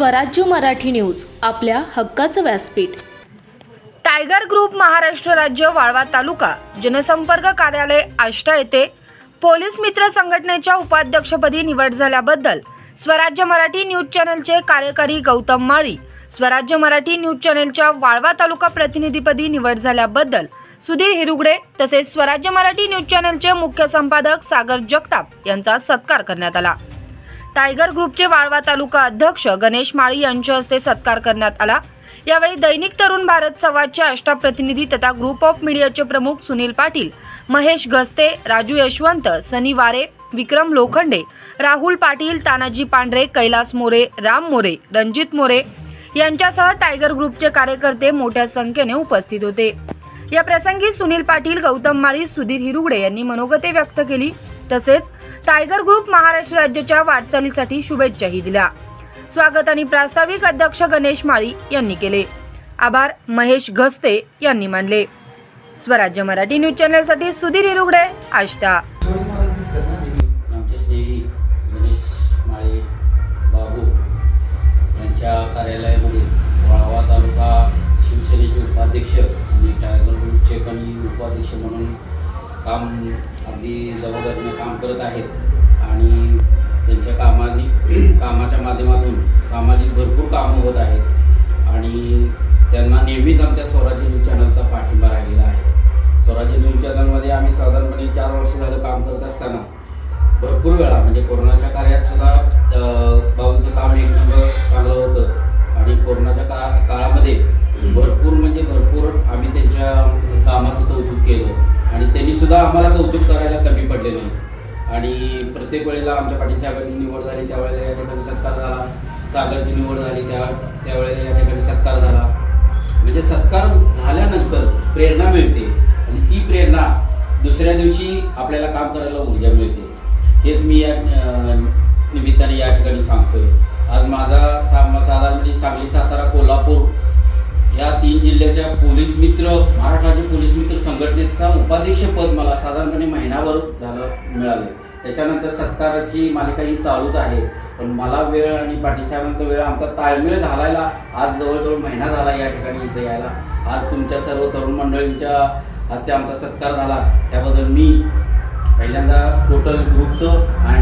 स्वराज्य मराठी न्यूज आपल्या हक्काचं व्यासपीठ. टायगर ग्रुप महाराष्ट्र राज्य वाळवा तालुका जनसंपर्क कार्यालय आष्टा येथे पोलीस मित्र संघटनेच्या उपाध्यक्षपदी निवड झाल्याबद्दल स्वराज्य मराठी न्यूज चॅनलचे कार्यकारी गौतम माळी स्वराज्य मराठी न्यूज चॅनलच्या वाळवा तालुका प्रतिनिधीपदी निवड झाल्याबद्दल सुधीर हिरुगडे तसेच स्वराज्य मराठी न्यूज चॅनलचे मुख्य संपादक सागर जगताप यांचा सत्कार करण्यात आला. टायगर ग्रुपचे वाळवा तालुका अध्यक्ष गणेश माळी यांच्या हस्ते सत्कार करण्यात आला. यावेळी दैनिक तरुण भारत संवादचे आष्टा प्रतिनिधी तथा ग्रुप ऑफ मीडियाचे प्रमुख सुनील पाटील महेश गस्ते राजू यशवंत सनी वारे विक्रम लोखंडे राहुल पाटील तानाजी पांढरे कैलास मोरे राम मोरे रणजित मोरे यांच्यासह टायगर ग्रुपचे कार्यकर्ते मोठ्या संख्येने उपस्थित होते. या प्रसंगी सुनील पाटील गौतम माळी सुधीर हिरुगडे यांनी मनोगते व्यक्त केली. तसेच टायगर ग्रुप महाराष्ट्र राज्याच्या वाटचालीसाठी शुभेच्छाही दिल्या. स्वागत आणि प्रास्ताविक अध्यक्ष गणेश माळी यांनी केले. आभार महेश घस्ते यांनी मानले. स्वराज्य मराठी न्यूज चॅनलसाठी सुधीर इरुगडे आष्टा. काम अगदी जबाबदारीने काम करत आहेत. आणि त्यांच्या कामाधी कामाच्या माध्यमातून सामाजिक भरपूर कामं होत आहेत. आणि त्यांना नेहमीच आमच्या स्वराज्य न्यूज चॅनलचा पाठिंबा राहिलेला आहे. स्वराज्य न्यूज चॅनलमध्ये आम्ही साधारणपणे चार वर्ष झालं काम करत असताना भरपूर वेळा म्हणजे कोरोनाच्या कार्यात सुद्धा अ, काम एक नंबर चांगलं होतं. आणि कोरोनाच्या का काळामध्ये भरपूर म्हणजे भरपूर आम्ही त्यांच्या कामाचं कौतुक केलं. आणि त्यांनी सुद्धा आम्हाला कौतुक करायला कमी पडले नाही. आणि प्रत्येक वेळेला आमच्या पाठीच्या साहेबांची निवड झाली त्यावेळेला या ठिकाणी सत्कार झाला. सागरची निवड झाली त्या त्यावेळेला या ठिकाणी सत्कार झाला. म्हणजे सत्कार झाल्यानंतर प्रेरणा मिळते. आणि ती प्रेरणा दुसऱ्या दिवशी आपल्याला काम करायला ऊर्जा मिळते. हेच मी या निमित्ताने या ठिकाणी सांगतोय. आज माझा सा साधारण म्हणजे सांगली सातारा कोल्हापूर या तीन जिल्ह्याच्या पोलीस मित्र महाराष्ट्र राज्य पोलीस मित्र संघटनेचा उपाध्यक्ष पद मला साधारणपणे महिनाभर झालं मिळालं. त्याच्यानंतर सत्काराची मालिका ही चालूच आहे. पण मला वेळ आणि पाटील साहेबांचा वेळ आमचा ताळमेळ घालायला आज जवळजवळ महिना झाला या ठिकाणी इथे यायला. आज तुमच्या सर्व तरुण मंडळींच्या हस्ते आमचा सत्कार झाला. त्याबद्दल मी पहिल्यांदा टोटल ग्रुपचं आणि